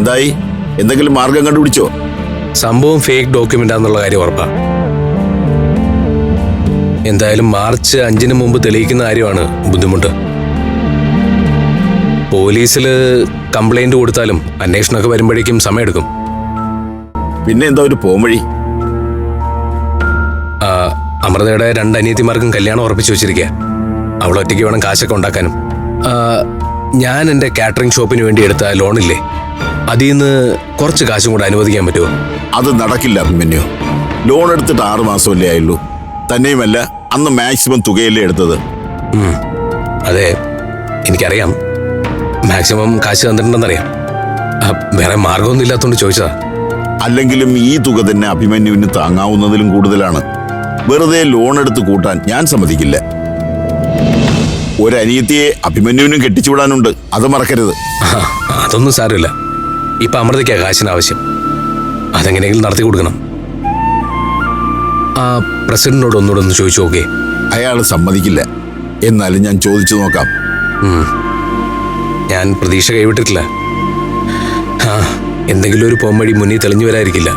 എന്തായി? എന്തെങ്കിലും മാർഗം കണ്ടുപിടിച്ചോ? സംഭവം ഫേക്ക് ഡോക്യുമെന്റ് ആണെന്നുള്ള കാര്യം ഉറപ്പാ. എന്തായാലും മാർച്ച് അഞ്ചിന് മുമ്പ് തെളിയിക്കുന്ന കാര്യമാണ് ബുദ്ധിമുട്ട്. പോലീസിൽ കംപ്ലൈന്റ് കൊടുത്താലും അന്വേഷണമൊക്കെ വരുമ്പോഴേക്കും സമയമെടുക്കും. പിന്നെ എന്താ ഒരു പോംവഴി അമൃതയുടെ രണ്ട് അനിയത്തിമാർക്കും കല്യാണം ഉറപ്പിച്ചു വെച്ചിരിക്കുക അവൾ ഒറ്റയ്ക്ക് വേണം കാശൊക്കെ ഉണ്ടാക്കാനും. ഞാൻ എന്റെ കാറ്ററിംഗ് ഷോപ്പിന് വേണ്ടി എടുത്ത ലോണില്ലേ? അതിൽ നിന്ന് കുറച്ച് കാശും കൂടെ അനുവദിക്കാൻ പറ്റുമോ അത് നടക്കില്ല അഭിമന്യു. ലോൺ എടുത്തിട്ട് ആറ് മാസമല്ലേ ആയുള്ളൂ. തന്നെയുമല്ല അന്ന് മാക്സിമം തുകയല്ലേ എടുത്തത്. അതെ എനിക്കറിയാം. മാക്സിമം കാശ് തന്നിട്ടുണ്ടെന്നറിയാം. വേറെ മാർഗമൊന്നും ഇല്ലാത്തതുകൊണ്ട് ചോദിച്ചതാ. അല്ലെങ്കിലും ഈ തുക തന്നെ അഭിമന്യുവിന് താങ്ങാവുന്നതിലും കൂടുതലാണ്. വെറുതെ ലോൺ എടുത്ത് കൂട്ടാൻ ഞാൻ സമ്മതിക്കില്ല. ഒരനിയത്തിയെ അഭിമന്യുവിനും കെട്ടിച്ചുവിടാനുണ്ട് അത് മറക്കരുത്. അതൊന്നും സാരമില്ല. ഇപ്പൊ അമൃതയ്ക്ക് കാശിന് ആവശ്യം. അതെങ്ങനെയെങ്കിലും നടത്തി കൊടുക്കണം. ആ പ്രസിഡന്റിനോട് ഒന്നുകൂടെ ഒന്ന് ചോദിച്ചു നോക്കേ അയാൾ സമ്മതിക്കില്ല. എന്നാലും ഞാൻ ചോദിച്ചു നോക്കാം. ഞാൻ പ്രതീക്ഷ കൈവിട്ടിട്ടില്ല. ആ എന്തെങ്കിലും ഒരു പൊമ്മടി മുന്നിൽ തെളിഞ്ഞു വരായിരിക്കില്ല